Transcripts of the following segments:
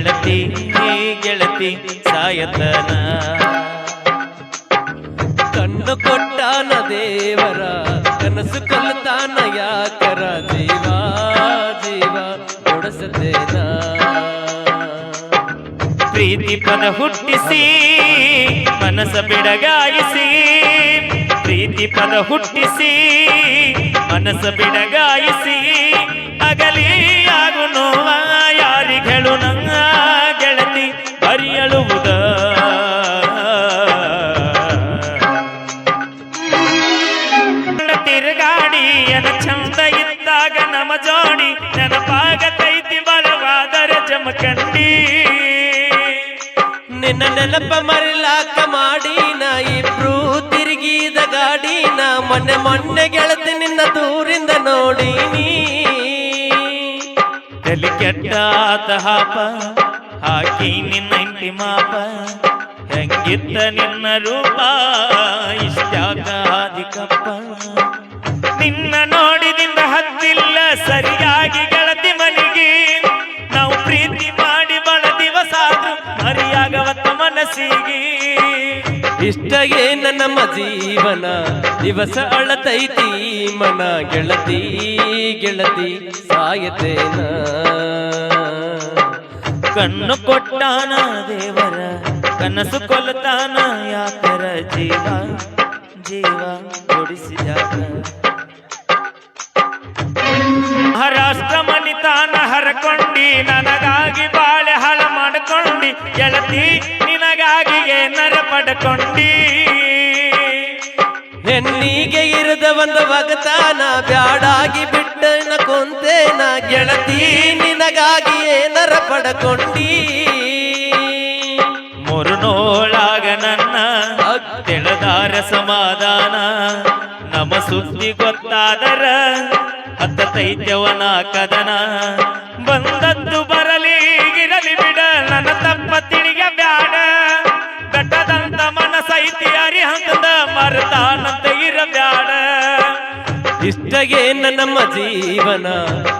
ಗೆಳತಿ ಗೆಳತಿ ಸಾಯತನ. ಕಣ್ಣು ಕೊಟ್ಟಾನ ದೇವರ, ಕನಸು ಕಲ್ತಾನ ಯಾಕರ ಜೀವ ಜೀವ ಕೊಡಸದೇನ ಪ್ರೀತಿ ಪದ ಹುಟ್ಟಿಸಿ, ಮನಸ ಬಿಡಗಾಯಿಸಿ, ಪ್ರೀತಿ ಪದ ಹುಟ್ಟಿಸಿ, ಮನಸ ಬಿಡಗಾಯಿಸಿ ಅಗಲಿ ಆಗು ನೋವ ಯಾರಿಗಳು ನನ್ನ ಚಂದ ಇದ್ದಾಗ ನಮ ಜೋಡಿ ನೆನಪಾಗತೈತಿ ಬಲವಾದರೆ ಜಮಕಂಡಿ ನಿನ್ನ ನೆನಪ ಮರಿಲಾಕ ಮಾಡಿನ ಇಬ್ರು ತಿರುಗಿದ ಗಾಡಿನ ಮೊನ್ನೆ ಮೊನ್ನೆ ಗೆಳತಿ ನಿನ್ನ ದೂರಿಂದ ನೋಡಿ ತಲೆ ಕೆಟ್ಟ ಹಾಪ ಹಾಕಿ ನಿನ್ನ ಇಂಟಿ ಮಾಪ ಹೆಂಗಿತ್ತ ನಿನ್ನ ರೂಪ ಇಷ್ಟ ಹಾದಿಕಪ್ಪ ನಿನ್ನ ನೋಡಿದಿಂದ ಹತ್ತಿಲ್ಲ ಸರಿಯಾಗಿ ಗೆಳತಿ ಮನಿಗೆ. ನಾವು ಪ್ರೀತಿ ಮಾಡಿ ಬಳ ದಿವಸ ಮರಿಯಾಗವತ್ತ ಮನಸ್ಸಿಗೆ. ಇಷ್ಟ ಏನ ನಮ್ಮ ಜೀವನ? ದಿವಸ ಅಳತೈತಿ ಮನ ಗೆಳತಿ ಗೆಳತಿ ಸಾಯತೇನ? ಕಣ್ಣು ಕೊಟ್ಟಾನ ದೇವರ ಕನಸು ಕೊಲ್ತಾನ ಯಾಕರ ಜೀವ? ಜೀವ ಜೋಡಿಸಿದಾಗ ಮಹಾರಾಷ್ಟ್ರ ಮನಿತಾನ ಹರಕೊಂಡಿ ನನಗಾಗಿ ಬಾಳೆ ಹಳ ಮಾಡ್ಕೊಂಡಿ ಗೆಳತಿ ನಿನಗಾಗಿ ಏನರ ಪಡ್ಕೊಂಡಿ. ಹೆಣ್ಣಿಗೆ ಇರದ ಒಂದು ಭಗತಾನ ಬ್ಯಾಡಾಗಿ ಬಿಟ್ಟನ ಕೊಂತೇನ ಗೆಳತಿ ನಿನಗಾಗಿ ಏನರ ಪಡ್ಕೊಂಡಿ. ಮೂರು ನೋಳಾಗ ನನ್ನ ತಿಳದಾರ ಸಮಾಧಾನ ನಮ ಸುದ್ದಿ ಗೊತ್ತಾದರ ಹತ್ತ ತೈತ್ಯವನ ಕದನ. ಬಂದದ್ದು ಬರಲಿ, ಗಿರಲಿ ಬಿಡ, ನನ್ನ ತಪ್ಪ ತಿಳಿಗೆ ಬ್ಯಾಡ. ಬೆಟ್ಟದಂತ ಮನಸೈತಿ ಅರಿಹಂತದ ಮರತಾನಂತ ಇರಬ್ಯಾಡ. ಇಷ್ಟಗೆ ನಮ್ಮ ಜೀವನ,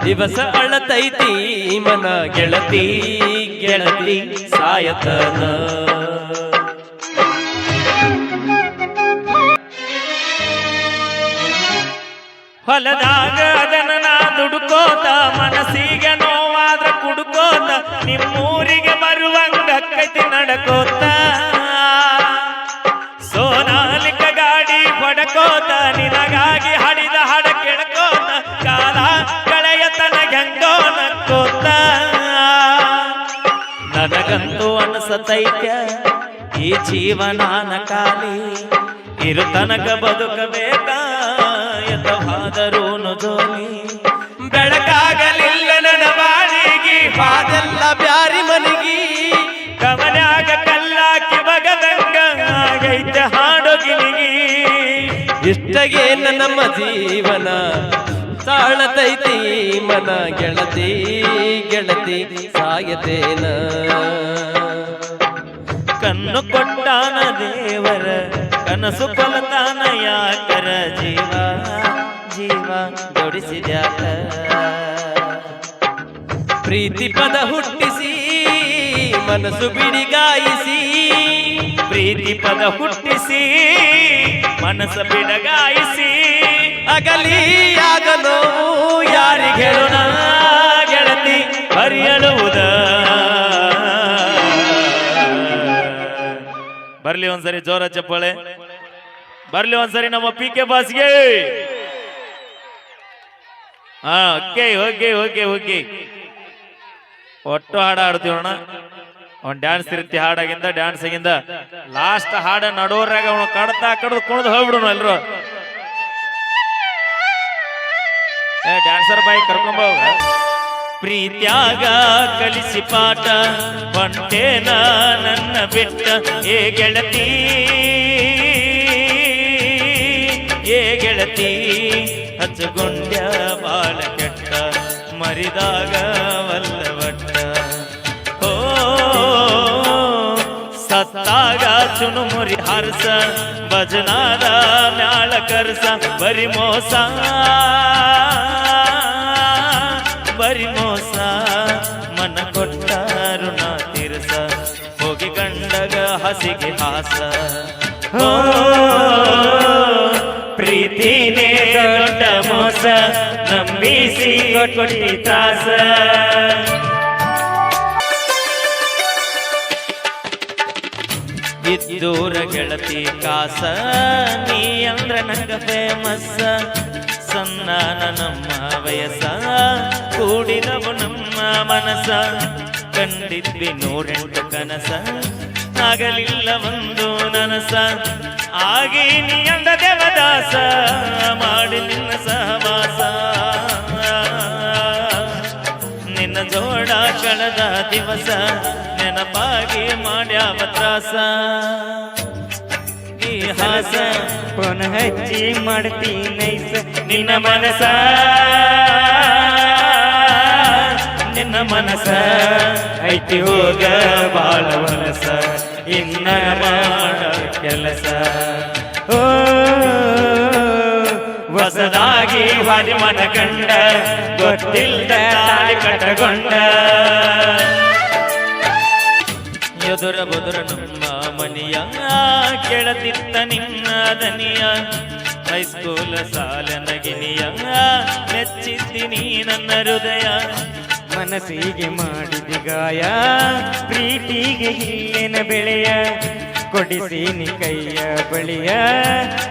ದಿವಸ ಅಳತೈತಿ ಮನ. ಗೆಳತಿ ಗೆಳತಿ, ಸಾಯತನ. ಹೊಲದಾಗ ಅದನ್ನ ನಾ ದುಡುಕೋತ, ಮನಸ್ಸಿಗೆ ನೋವಾದ್ರ ಕುಡ್ಕೋತ, ನಿಮ್ಮೂರಿಗೆ ಬರುವಂಗ ಕೈತಿ ನಡಕೋತ. ಸೋನಾಲಿಕ ಗಾಡಿ ಹೊಡಕೋತ, ನಿನಗಾಗಿ ಹಡಿದ ಹಡ ಕೆಡ್ಕೋತ ಕಾಲ ಕಳೆಯತನ ಹೆಂಗೋ ನಕ್ಕೋತ. ನನಗಂತೂ ಅನಸತೈತ್ಯ, ಈ ಜೀವನಾನ ಇರು ತನಕ ಬದುಕಬೇಕ. ಇಷ್ಟಗೆ ನಮ್ಮ ಜೀವನ, ತಾಳತೈತಿ ಮನ ಗೆಳತಿ ಗೆಳತಿ ಸಾಯತೇನ. ಕಣ್ಣು ಕೊಟ್ಟಾನ ದೇವರ, ಕನಸು ಕೊಲತಾನ ಯಾಕರ ಜೀವ ಜೀವ ಜೋಡಿಸಿದ್ಯಾಕ. ಪ್ರೀತಿ ಪದ ಹುಟ್ಟಿಸಿ, ಮನಸ್ಸು ಬಿಡಿಗಾಯಿಸಿ ಪ್ರೀತಿ ಪದ ಹುಟ್ಟಿಸಿ ಮನಸ್ಸ ಬಿಡಗಾಯಿಸಿ ಆಗಲು ನೋವು ಯಾರಿಗೆ ಯಾರಿಗೆಳು ಗೆಳತಿ ಬರೆಯಲುವುದ ಬರ್ಲಿ ಒಂದ್ಸರಿ ಜೋರ ಚಪ್ಪಳೆ. ಬರ್ಲಿ ಒಂದ್ಸರಿ ನಮ್ಮ ಪಿ ಕೆ ಬಾಸ್ಗೆ. ಹಾ, ಓಕೆ ಓಕೆ ಓಕೆ ಓಕೆ. ಒಟ್ಟು ಹಾಡ ಆಡ್ತೀವಿ ಅಣ್ಣ ಅವ್ನ್ ಡ್ಯಾನ್ಸ್ ರೀತಿ ಹಾಡಾಗಿಂದ ಡ್ಯಾನ್ಸ್ ಆಗಿಂದ ಲಾಸ್ಟ್ ಹಾಡ ನಡೋರಾಗ ಅವನು ಕಡ್ತಾ ಕಡ್ದು ಕುಣ್ದು ಹೋಗ್ಬಿಡೋಣ ಎಲ್ರು. ಏ ಡ್ಯಾನ್ಸರ್ ಬಾಯಿ ಕರ್ಕೊಂಬ ಪ್ರೀತ್ಯಾಗ ಕಲಿಸಿ ಪಾಠ ಹೊಂಟೇನ ನನ್ನ ಬಿಟ್ಟ, ಏ ಗೆಳತಿ. ಏ ಗೆಳತಿ, ಹಚ್ಚಗೊಂಡ್ಯ ಬಾಳ ಕೆಟ್ಟ ಮರಿದಾಗ ವಲ್ಲವಟ್ಟ ಸತ್ತಾಗ ಚುನುಮುರಿ ಹರ್ಸ, ಭಜನಾದ ಮ್ಯಾಳ ಕರ್ಸ, ಬರಿ ಮೋಸ. ಬರಿ ಮೋಸ, ಮನ ಕೊಟ್ಟ ಋಣ ದಿವಸ ಹೋಗಿ ಗಂಡಗ ಹಸಿಗೆ ಹಾಸ. ಪ್ರೀತಿನೇ ದೊಡ್ಡ ಮೋಸ ನಂಬಿಸಿ ಕೊಟ್ಟಿ ತ್ರಾಸ. ಇದ್ದೂರ ಗೆಳತಿ ಕಾಸ, ನೀ ಅಂದ್ರ ನಂಗ ಫೇಮಸ್ ಸನ್ನಾನ ನಮ್ಮ ವಯಸ್ಸ, ಕೂಡಿದವು ನಮ್ಮ ಮನಸ ಕಂಡಿದ್ವಿ ನೂರೆಂಟು ಕನಸ, ಆಗಲಿಲ್ಲ ಒಂದು ನನಸ. ಆಗಿ ನೀ ಅಂದ ದೇವದಾಸ, ಮಾಡಿ ನಿನ್ನ ಸಹವಾಸ. ನಿನ್ನ ಜೋಡ ಕಳೆದ ದಿವಸ ನೆನಪಾಗಿ ಮಾಡ್ಯಾವ ತ್ರಾಸ. ಈ ಫೋನ್ ಹಚ್ಚಿ ಮಾಡ್ತಿ ನೈಸ. ನಿನ್ನ ಮನಸ ನಿನ್ನ ಮನಸ ಐತಿ ಹೋಗ ಬಾಳ ಮನಸ ಇನ್ನ ಮಾಡ ಕೆಲಸ. ಓ, ಹೊಸದಾಗಿ ವಾರಿ ಮನ ಕಂಡ ಗೊತ್ತಿಲ್ಲದ ತಾಳಿ ಎದುರ ಬದುರ ನಮ್ಮ ಮನಿಯ ಕೆಳತಿತ್ತ ನಿನ್ನ ದನಿಯ. ಹೈಸ್ಕೂಲ ಸಾಲ ನಗಿನಿಯ ಮೆಚ್ಚಿದ್ದೀನಿ ನನ್ನ ಹೃದಯ. ಮನಸ್ಸಿಗೆ ಮಾಡಿದ ಗಾಯ, ಪ್ರೀತಿಗೆ ಇಲ್ಲಿನ ಬೆಳೆಯ. ಕೊಡಿಸೀನಿ ಕೈಯ ಬಳಿಯ,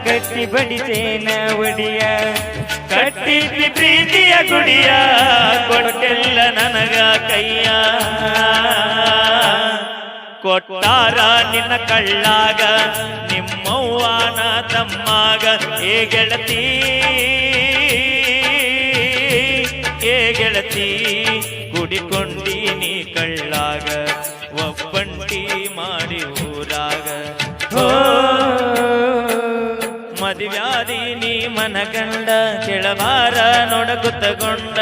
ಕಟ್ಟಿ ಬಡಿಸೇನ ಒಡಿಯ. ಕಟ್ಟಿ ಪ್ರೀತಿಯ ಗುಡಿಯ ಕೊಡಕೆಲ್ಲ ನನಗ ಕೈಯ. ಕೊಟ್ಟಾರ ನಿನ್ನ ಕಳ್ಳಾಗ ನಿಮ್ಮವ್ವನ ತಮ್ಮಾಗ, ಏ ಗೆಳತಿ ಏ ಗೆಳತಿ ನೀ ಕಳ್ಳಾಗ ಒಪ್ಪಂಟಿ ಮಾಡಿ ಊರಾಗ. ಮದುವ್ಯಾದಿ ನೀ ಮನಗಂಡ, ಕೆಳವಾರ ನೋಡಗುತ್ತಗೊಂಡ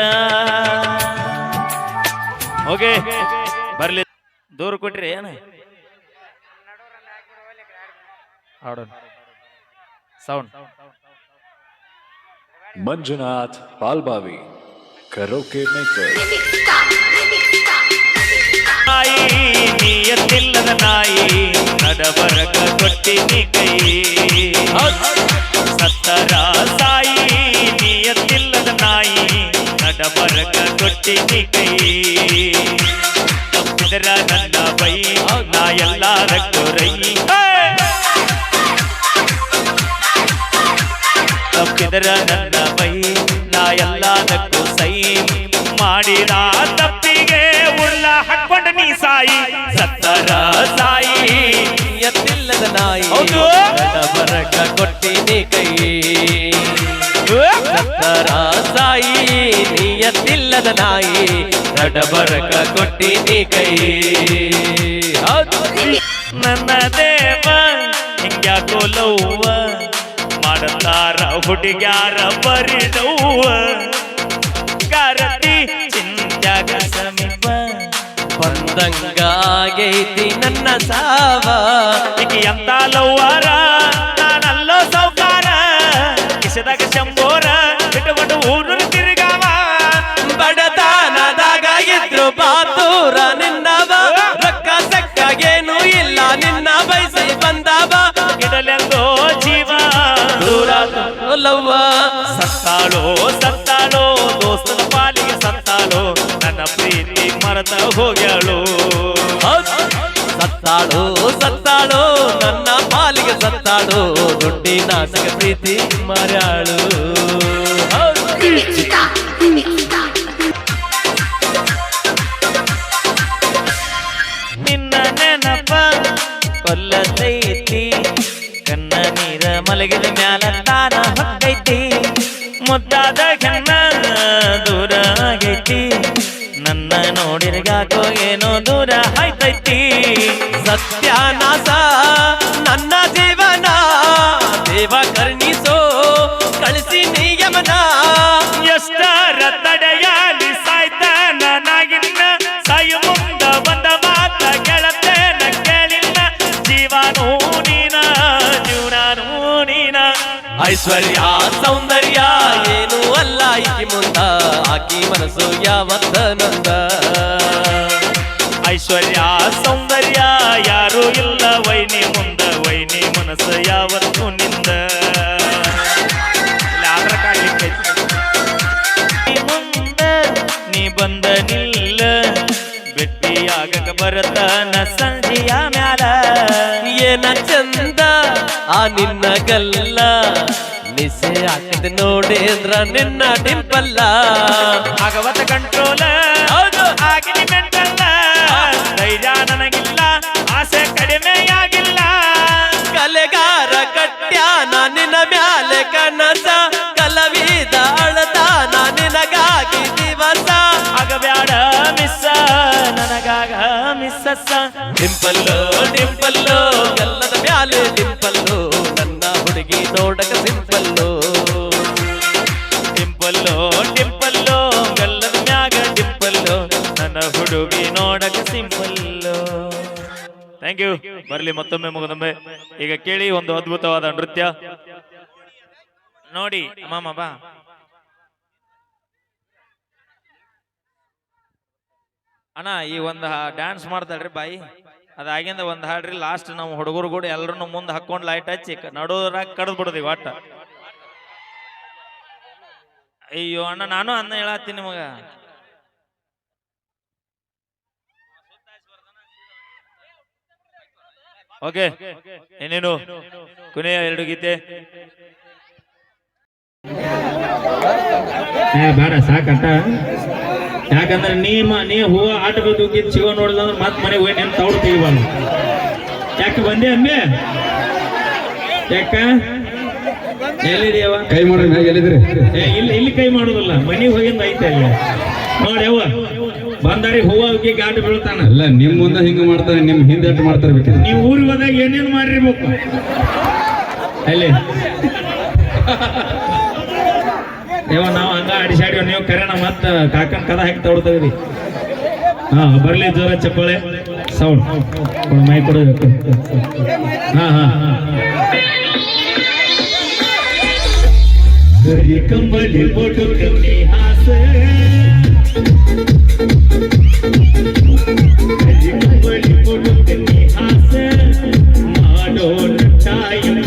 ಓಕೆ ಬರ್ಲಿ. ದೂರ ಕೊಟ್ರಿ ಏನ? ಹಾಡೋಣ sound Manjunath Palbavi karaoke maker ನಾಯಿ ನೀಯತ್ತಿಲ್ಲದ ನಾಯಿ ನಡಬರಕ ಕೊಟ್ಟಿನಿ ಕೈ. ಸತ್ತರ ಸಾಯಿ ನಿಯತ್ತಿಲ್ಲದ ನಾಯಿ ನಡಬರಕ ಕೊಟ್ಟಿನಿ ಕೈ. ತಪ್ಪಿದರ ನನ್ನ ಬೈ. ನಾ ಎಲ್ಲಾರಕ್ಕೂ ರೈ. ತಪ್ಪಿದರ ನನ್ನ ಬೈ. ನಾ ಎಲ್ಲದಕ್ಕೂ ಸೈ. ಮಾಡಿದ ತಪ್ಪಿಗೆ ಉಳ್ಳ ಹಾಕೊಂಡ ನೀ ಸಾಯಿ. ಸತ್ತರ ಸಾಯಿ. ಎತ್ತಿಲ್ಲದ ನಾಯಿ. ಬರಕ ಕೊಟ್ಟಿನಿ ಕೈ. ಸತ್ತರ ಎತ್ತಿಲ್ಲದ ನಾಯಿ, ನಡಬರಕ ಕೊಟ್ಟಿನಿ ಕೈ. ನನ್ನ ದೇವ ಹಿಂಗ್ಯಾಕೋ ಲವ್ವ ಮಾಡತಾರ ಹುಡುಗ್ಯಾರ ಬರಿದವ್ವ ಕಾರತಿ ಚಿಂತ್ಯಾಗ ಸಮೀಪ, ಬಂದಂಗಾಗೈತಿ ನನ್ನ ಸಾವ. ಈಗ ಎಂತ ಲವ್ವಾರ, ನಾನಲ್ಲೋ ಸೌಕಾರ ಕಿಸದಾಗ ಹೋಗ್ಯಾಳು. ಸತ್ತಾಳು ಸತ್ತಾಳು, ನನ್ನ ಪಾಲಿಗೆ ಸತ್ತಾಳು. ದೊಡ್ಡಿ ನಾಟಕ ಪ್ರೀತಿ ಮರ್ಯಾಳು. ನಿನ್ನ ನೆನಪ ಕೊಲ್ಲತೈತಿ ಕನ್ನ ನೀರ ಮಲಗಿದ ಮ್ಯಾಲ ತಾನ ಹೊಕ್ಕೈತಿ. ಮುದ್ದಾದ ಕನ್ನ ದೂರ ಆಗೈತಿ. ನನ್ನ ನೋಡಿರ್ಗಾಕೋ ಏನೋ ದೂರ ಆಯ್ತೈತಿ. ಸತ್ಯಾನಾಸ ನನ್ನ ಜೀವನ, ದೇವ ಕರ್ಣಿಸೋ, ಕಳಿಸಿ ನಿಯಮನ ಎಷ್ಟರ ತಡೆಯಾಲಿ ಸಾಯ್ತ ನನಗಿನ್ನ ಸಾಯು ಐಶ್ವರ್ಯ, ಸೌಂದರ್ಯ, ಏನು ಅಲ್ಲ ಈಕಿ ಮುಂದ. ಆಕಿ ಮನಸ್ಸು ಯಾವತ್ತ ನಂದ ಐಶ್ವರ್ಯ, ಸೌಂದರ್ಯ, ಯಾರು ಇಲ್ಲ. ವೈನಿ ಮುಂದ, ವೈನಿ ಮನಸ್ಸು ಯಾವತ್ತು ನಿಂದ. ಮುಂದ ನೀ ಬಂದ ನಿಲ್ಲ. ಭೇಟಿಯಾಗಕ ಬರತನ ಸಂಜೆಯ ಮ್ಯಾಲ. ಏನ ಚಂದ ಆ ನಿನ್ನ ಗಲ್ಲ ನಿಸೆ ಹಾಕಿದ ನೋಡಿದ್ರ ನಿನ್ನ ಡಿಂಪಲ್ಲ. ಆಗವತ ಕಂಟ್ರೋಲ ಹೌದು. ಆಗಿನಿ ಮೆಂಟಲ್ಲ ಧೈರ್ಯ ನನಗಿಲ್ಲ ಆಸೆ ಕಡಿಮೆಯಾಗಿಲ್ಲ. ಕಲೆಗಾರ ಕಟ್ಯಾನ ನಿನ್ನ ಮ್ಯಾಲೆ ಕನಸ. ಕಲವಿದ ಅಳತಾನ ನಿನಗಾಗಿ ದಿವಸ. ಆಗಬ್ಯಾಡ ಮಿಸ್ಸ ನನಗಾಗ ಮಿಸ್ಸಸ್ಸ ಡಿಂಪಲ್ಲು ಡಿಂಪಲ್ಲು ಥ್ಯಾಂಕ್ ಯು ಬರಲಿ ಮತ್ತೊಮ್ಮೆ ಮುಗದೊಮ್ಮೆ. ಈಗ ಕೇಳಿ ಒಂದು ಅದ್ಭುತವಾದ ನೃತ್ಯ. ನೋಡಿ ಮಾಮ ಬಾ. ಅಣ್ಣ, ಈ ಒಂದು ಡ್ಯಾನ್ಸ್ ಮಾಡ್ತಾಳ್ರಿ ಬಾಯಿ. ಅದಾಗಿಂದ ಒಂದು ಹಾಡ್ರಿ ಲಾಸ್ಟ್ ನಾವು ಹುಡುಗರು ಕೂಡ ಎಲ್ಲರನ್ನು ಮುಂದೆ ಹಾಕೊಂಡು ಲೈಟ್ ಹಚ್ಚಿ ನಡೋದ್ರಾಗ ಕಡ್ದು ಬಿಡೋದಿ ಒಟ್ಟ. ಅಯ್ಯೋ, ಅಣ್ಣ, ನಾನು ಅನ್ನ ಹೇಳತ್ತೀನಿ ಮಗ ಓಕೆ ಇನ್ನೇನು? ಕೊನೆಯ ಎರಡು ಗೀತೆ. ಏ ಬೇಡ ಸಾಕಟ್ಟ ಯಾಕಂದ್ರೆ ನೀ ಮ- ನೀ ಹೂ ಆಟ ಬೇಕು ಸಿಗೋ ನೋಡಲ್ಲ ಅಂದ್ರೆ ಮತ್ತೆ ಮನೆಗೆ ಹೋಗಿ ನೆನ್ ತೌಡ್ ತೆಗಿಬಾರ್ದು ಯಾಕೆ ಬಂದೆ ಅಮ್ಮೆ? ಯಾಕ? ಎಲ್ಲಿದೆಯವ ಕೈ ಎಲ್ಲಿದ್ರಿ ಏ ಇಲ್ಲಿ ಇಲ್ಲಿ ಕೈ ಮಾಡುದಿಲ್ಲ ಮನೆಗೆ ಹೋಗಿಂದ ಐತೆ ಅಲ್ಲಿ. ನೋಡಿ ಅವ್ವ. ಬಂದಾರಿ ಹೂವ ಹೋಗಿ ಗಾಡಿ ಬೀಳ್ತಾನ. ಅಲ್ಲ ನಿಮ್ ಮುಂದೆ ಹಿಂಗ ಮಾಡ್ತಾನೆ ನಿಮ್ ಹಿಂದೆ ಅಟ್ಟು ಮಾಡ್ತಾರೆ ಬೇಕಿದ್ರೆ. ನೀವು ಊರಿಗೆ ಹೋದಾಗ ಏನೇನು ಮಾಡಿರ್ಬೇಕು? ಅಲ್ಲಿ. ಯಾವ ನಾವು ಹಂಗ ಅಡಿಸಾಡಿ ನೀವು ಕರೆನ ಮತ್ತ ಕಾಕನ್ ಕದ ಹಾಕಿ ತಗೊಳ್ತೇವ್ರಿ ಹಾ ಬರ್ಲಿ ಜೋರ ಚಪ್ಪಳೆ. ಸೌಂಡ್ ಮೈ ಕೊಡಬೇಕು ಹಾ ಹಾ. ಕಮ್ಮಿ ಕಂಬಳಿ കൊടുക്കുന്ന ഹാസ മാടോട്ടായ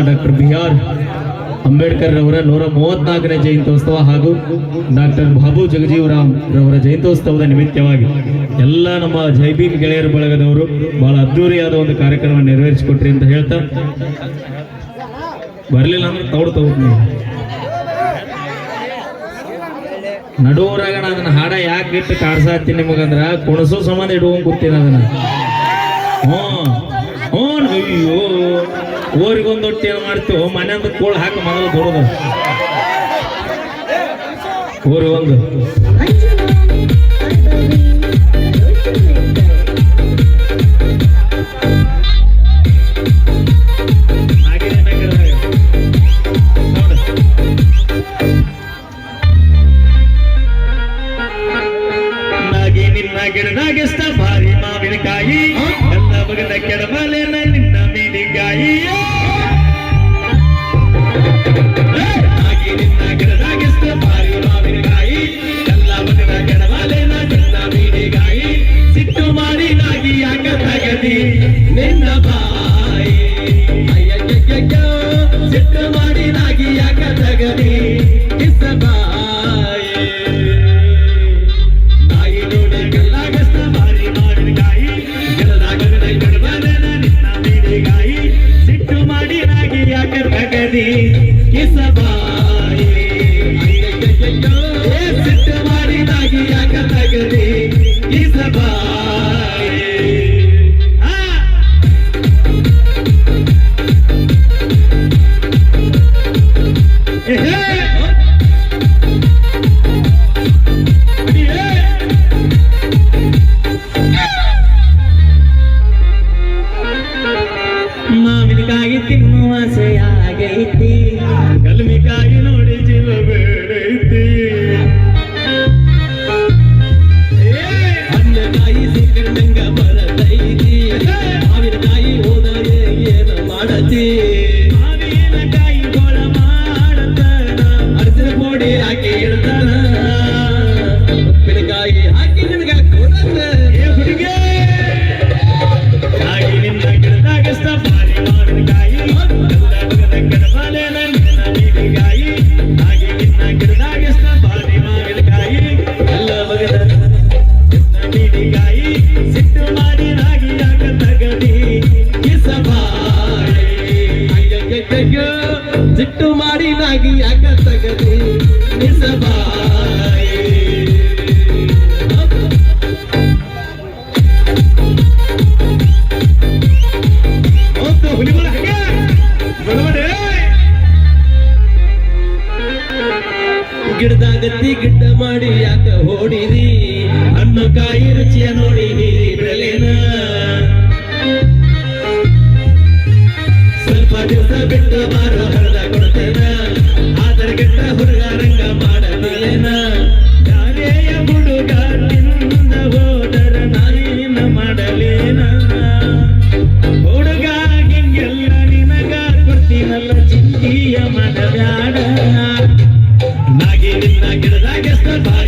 doctor B R Ambedkar ರವರ ನೂರ ಮೂವತ್ನಾಲ್ಕನೇ ಜಯಂತ್ಯೋತ್ಸವ ಹಾಗೂ ಡಾಕ್ಟರ್ ಬಾಬು ಜಗಜೀವರಾಮ್ ರವರ ಜಯಂತೋತ್ಸವದ ನಿಮಿತ್ತವಾಗಿ ಎಲ್ಲ ನಮ್ಮ ಜೈಬೀನ್ ಗೆಳೆಯರ ಬಳಗದವರು ಬಹಳ ಅದ್ದೂರಿಯಾದ ಒಂದು ಕಾರ್ಯಕ್ರಮವನ್ನು ನೆರವೇರಿಸಿಕೊಟ್ರಿ ಅಂತ ಹೇಳ್ತಾ ಬರಲಿಲ್ಲ ಅಂದ್ರೆ ತೌಡ್ ತಗೋದು ನೀವು ನಡುವರಾಗ ಅದನ್ನ ಹಾಡ ಯಾಕೆ ಇಟ್ಟು ಕಾಡ್ಸಾತಿ ನಿಮಗಂದ್ರ ಕೊಣಸು ಸಂಬಂಧ ಇಡುವಂಗ್ ಗೊತ್ತಿನ ಅದನ್ನ. ಹ್ಞೂ. ಹ್ಞೂ ಅಯ್ಯೋ. ಊರಿಗೊಂದು ಟೇವ್ ಮಾಡ್ತೀವಿ ಮನೆಯೊಂದು ಕೋಳು ಹಾಕಿ ಮೊದಲು ಕೊಡೋದು. ಊರಿಗೊಂದು ಗಿಡನಾಗಿಸ್ತ ಭಾರಿ ಮಾವಿನಕಾಯಿ. ನನ್ನ ಮಗನ ಕೆಡಮಲೆ ನನ್ನ ನಾಗಿನಿಂದ ಗಿರದಾಗಿಸ್ತ ಬಾರಿ ಮಾವಿನ Yeah. When I get it, I guess that body.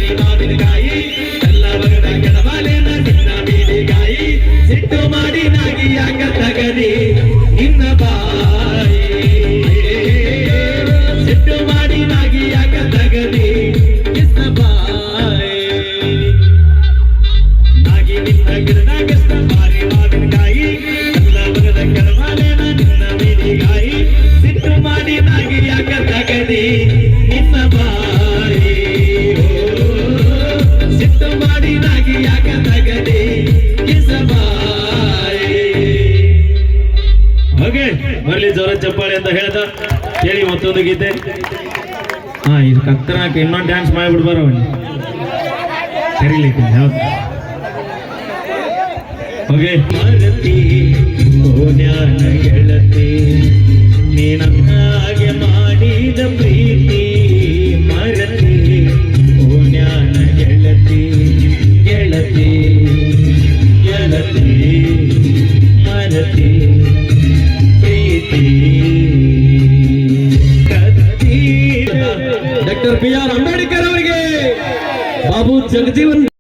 Okay ಮರಳಿ ಜೋರ ಚಪ್ಪಾಳೆ ಅಂತ ಹೇಳ್ದ ಕೇಳಿ ಮತ್ತೊಂದು ಗೀತೆ. ಹಾ ಇದು ಕತ್ತನಾಕ ಇನ್ನೊಂದು ಡ್ಯಾನ್ಸ್ ಮಾಡಿಬಿಡ್ಬಾರ ಅವನು? ಕರೀಲಿಕ್ಕೆ ಹೌದು ಓಕೆ ಗೆಳತಿ ನೀನಾಗೆ ಮಾಡಿದ ಪ್ರೀತಿ. ಡಾಕ್ಟರ್ ಬಿ ಆರ್ ಅಂಬೇಡ್ಕರ್ ಅವರಿಗೆ ಬಾಬು ಜಗಜೀವನ್